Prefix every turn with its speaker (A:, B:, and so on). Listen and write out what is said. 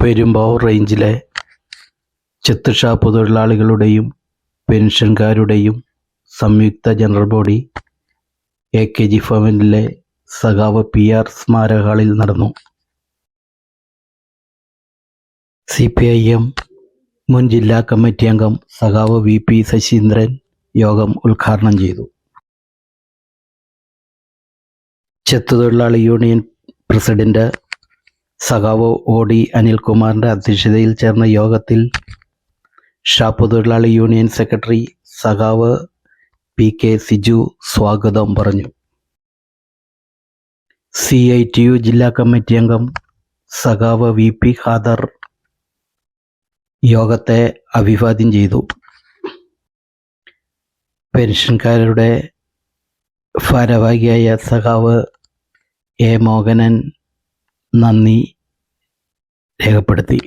A: പെരുമ്പാവൂർ റേഞ്ചിലെ ചെത്തുഷാ തൊഴിലാളികളുടെയും പെൻഷൻകാരുടെയും സംയുക്ത general body A K G ഭവനിലെ സഖാവ് പി ആർ സ്മാരക ഹാളിൽ നടന്നു. സി പി ഐ എം മുൻ ജില്ലാ കമ്മിറ്റി അംഗം സഖാവ് വി പി ശശീന്ദ്രൻ യോഗം ഉദ്ഘാടനം ചെയ്തു. ചെത്തുതൊഴിലാളി യൂണിയൻ പ്രസിഡന്റ് സഖാവ് ഒ ഡി അനിൽകുമാറിന്റെ അധ്യക്ഷതയിൽ ചേർന്ന യോഗത്തിൽ ഷാപ്പ് തൊഴിലാളി യൂണിയൻ സെക്രട്ടറി സഖാവ് പി കെ സിജു സ്വാഗതം പറഞ്ഞു. സി ഐ ടി യു ജില്ലാ കമ്മിറ്റി അംഗം സഖാവ് വി പി ഖാദർ യോഗത്തെ അഭിവാദ്യം ചെയ്തു. പെൻഷൻകാരുടെ ഭാരവാഹിയായ സഖാവ് എ മോഹനൻ നന്ദി. രേഖപ്പെടുത്തി.